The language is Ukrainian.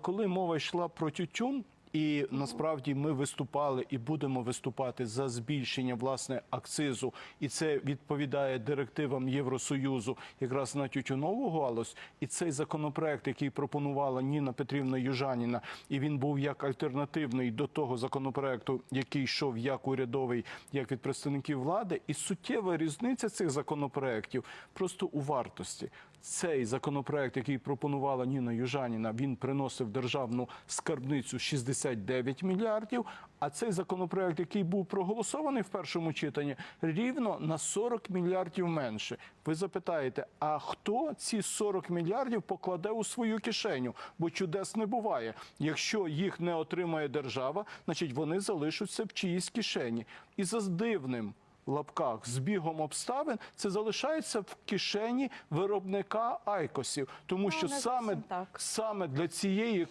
Коли мова йшла про тютюн, і насправді ми виступали і будемо виступати за збільшення власне акцизу, і це відповідає директивам Євросоюзу якраз на тютюнову галузь. І цей законопроект, який пропонувала Ніна Петрівна Южаніна, і він був як альтернативний до того законопроекту, який йшов як урядовий, як від представників влади. І суттєва різниця цих законопроектів просто у вартості. Цей законопроект, який пропонувала Ніна Южаніна, він приносив державну скарбницю 69 мільярдів. А цей законопроект, який був проголосований в першому читанні, рівно на 40 мільярдів менше. Ви запитаєте, а хто ці 40 мільярдів покладе у свою кишеню? Бо чудес не буває. Якщо їх не отримає держава, значить вони залишаться в чиїсь кишені. І за дивним лапках збігом обставин це залишається в кишені виробника айкосів, тому що саме, саме для цієї